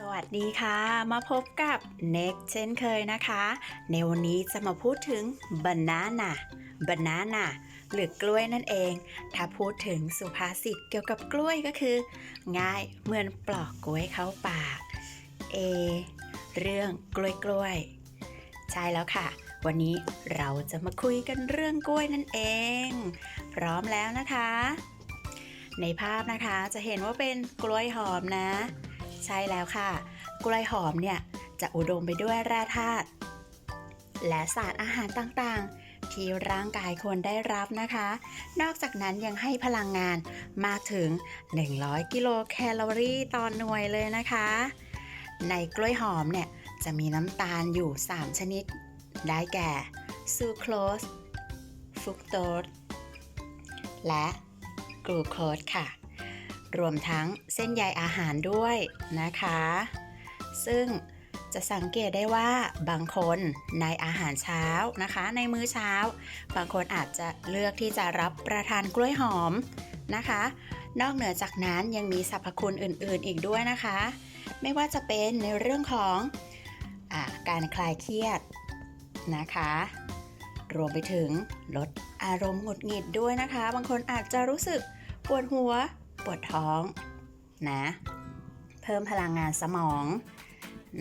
สวัสดีค่ะ มาพบกับเน็กเช่นเคยนะคะ ในวันนี้จะมาพูดถึง banana banana หรือกล้วยนั่นเอง ถ้าพูดถึงสุภาษิตเกี่ยวกับกล้วยก็คือ ง่ายเหมือนปลอกกล้วยเข้าปาก เอ เรื่องกล้วยกล้วยๆใช่แล้วค่ะ วันนี้เราจะมาคุยกันเรื่องกล้วยนั่นเอง พร้อมแล้วนะคะ ในภาพนะคะจะเห็นว่าเป็นกล้วยหอมนะ ใช่แล้วค่ะ กล้วยหอมเนี่ยจะอุดมไปด้วยแร่ธาตุและสารอาหารต่างๆ ที่ร่างกายควรได้รับนะคะ นอกจากนั้นยังให้พลังงานมากถึง 100 กิโลแคลอรี่ต่อหน่วยเลยนะคะ ในกล้วยหอมเนี่ยจะมีน้ำตาลอยู่ 3 ชนิด ได้แก่ซูโครสฟรุกโตสและกลูโคสค่ะ รวมทั้งเส้นใยอาหารด้วยนะคะ ซึ่งจะสังเกตได้ว่าบางคนในอาหารเช้านะคะ ในมื้อเช้า บางคนอาจจะเลือกที่จะรับประทานกล้วยหอมนะคะ นอกเหนือจากนั้นยังมีสรรพคุณอื่นๆอีกด้วยนะคะ ไม่ว่าจะเป็นในเรื่องของอการคลายเครียดนะคะ รวมไปถึงลดอารมณ์หงุดหงิดด้วยนะคะ บางคนอาจจะรู้สึกปวดหัว ปวดท้องนะ เพิ่มพลังงานสมอง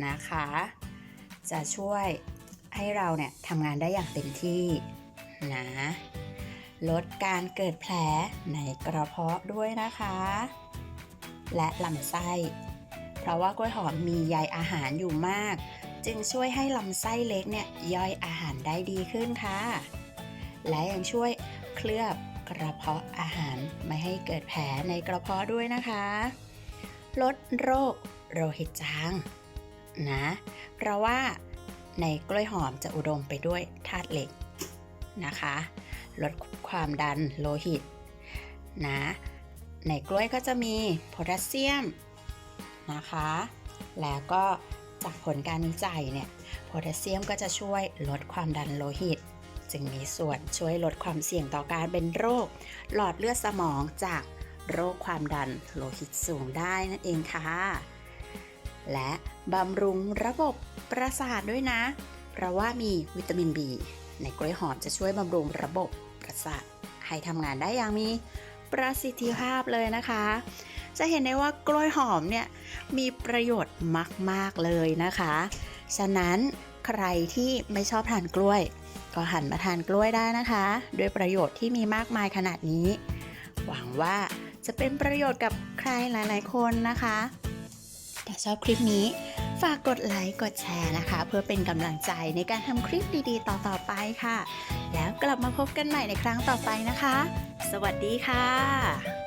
นะคะ จะช่วยให้เราเนี่ยทำงานได้อย่างเต็มที่นะลดการเกิดแผลในกระเพาะด้วยนะคะ และลำไส้ เพราะว่ากล้วยหอมมีใยอาหารอยู่มาก จึงช่วยให้ลำไส้เล็กเนี่ยย่อยอาหารได้ดีขึ้นค่ะ และยังช่วยเคลือบ กระเพาะอาหารไม่ให้เกิดแผลในกระเพาะด้วยนะคะ ลดโรคโลหิตจางนะ เพราะว่าในกล้วยหอมจะอุดมไปด้วยธาตุเหล็กนะคะ ลดความดันโลหิตนะ ในกล้วยก็จะมีโพแทสเซียมนะคะ แล้วก็จากผลการวิจัยเนี่ย โพแทสเซียมก็จะช่วยลดความดันโลหิต จึงมีส่วนช่วยลดความเสี่ยงต่อการเป็นโรค หลอดเลือดสมองจากโรคความดันโลหิตสูงได้นั่นเองค่ะ และบำรุงระบบประสาทด้วยนะ เพราะว่ามีวิตามิน B ในกล้วยหอมจะช่วยบำรุงระบบประสาทให้ทำงานได้อย่างมีประสิทธิภาพเลยนะคะ จะเห็นได้ว่ากล้วยหอมเนี่ยมีประโยชน์มาก ๆ เลยนะคะ ฉะนั้น ใครที่ไม่ชอบทานกล้วย ก็หันมาทานกล้วยได้นะคะ ด้วยประโยชน์ที่มีมากมายขนาดนี้ หวังว่าจะเป็นประโยชน์กับใครหลาย ๆ คนนะคะ ถ้าชอบคลิปนี้ ฝากกดไลค์ กดแชร์นะคะ เพื่อเป็นกำลังใจในการทำคลิปดี ๆ ต่อ ๆ ไปค่ะ แล้วกลับมาพบกันใหม่ในครั้งต่อไปนะคะ สวัสดีค่ะ